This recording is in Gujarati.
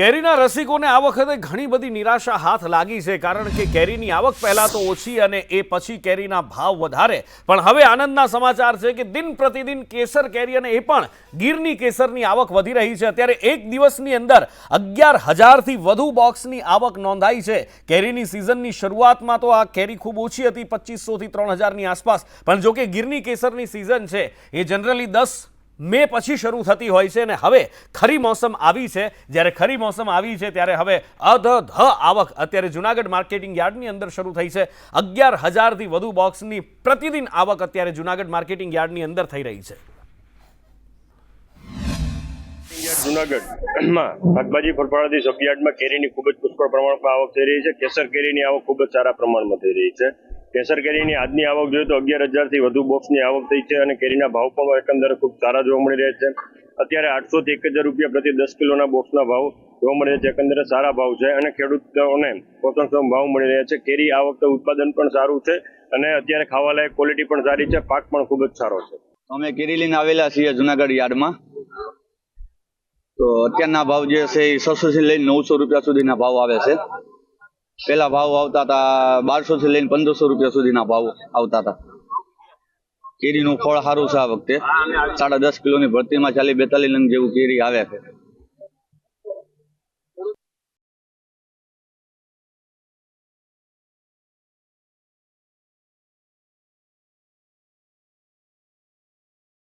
કેરીના રસિકોને આ વખતે ઘણી બધી નિરાશા હાથ લાગી છે, કારણ કે કેરીની આવક પહેલા તો ઓછી અને એ પછી કેરીના ભાવ વધારે. પણ હવે આનંદના સમાચાર છે કે દિન પ્રતિદિન કેસર કેરી અને એ પણ ગીરની કેસરની આવક વધી રહી છે. અત્યારે એક દિવસની અંદર અગિયાર હજારથી વધુ બોક્સની આવક નોંધાઈ છે. કેરીની સિઝનની શરૂઆતમાં તો આ કેરી ખૂબ ઓછી હતી, પચીસોથી ત્રણ હજારની આસપાસ. પણ જો કે ગીરની કેસરની સિઝન છે, એ જનરલી દસ મે પછી શરૂ થતી હોય છે અને હવે ખરી મોસમ આવી છે. જ્યારે ખરી મોસમ આવી છે ત્યારે હવે અધધ આવક અત્યારે જુનાગઢ માર્કેટિંગ યાર્ડની અંદર શરૂ થઈ છે. અગિયાર હજારથી વધુ બોક્સની પ્રતિદિન આવક અત્યારે જુનાગઢ માર્કેટિંગ યાર્ડની અંદર થઈ રહી છે. જુનાગઢમાં શાકભાજી ફળફળાદી સબયાર્ડમાં કેરીની ખૂબ જ પુષ્કળ પ્રમાણમાં આવક થઈ રહી છે. કેસર કેરીની આવક ખૂબ જ સારા પ્રમાણમાં થઈ રહી છે. કેસર કેરીની આજની આવક જોઈએ તો અગિયાર હજારથી વધુ બોક્સની આવક થઈ છે અને કેરીના ભાવ પણ એકંદરે ખૂબ સારા જોવા મળી રહ્યા છે. અત્યારે આઠસોથી એક હજાર રૂપિયા પ્રતિ દસ કિલોના બોક્સના ભાવ જોવા મળી રહ્યા છે. એકંદરે સારા ભાવ છે અને ખેડૂતોને પોષણક્ષમ ભાવ મળી રહ્યા છે. કેરી આ વખતે ઉત્પાદન પણ સારું છે અને અત્યારે ખાવાલાયક ક્વોલિટી પણ સારી છે. પાક પણ ખૂબ જ સારો છે. અમે કેરી લઈને આવેલા છીએ જુનાગઢ યાર્ડમાં. તો અત્યારના ભાવ જે છે એ છસો થી લઈને નવસો રૂપિયા સુધીના ભાવ આવે છે. પેલા ભાવ આવતા હતા બારસો થી લઈને પંદરસો રૂપિયા સુધીના ભાવ આવતા હતા કેરીનું ફળ સારું છે આ વખતે. સાડા દસ કિલોની ભરતીમાં ચાલી બેતાલીસ નંગ જેવું કેરી આવે છે.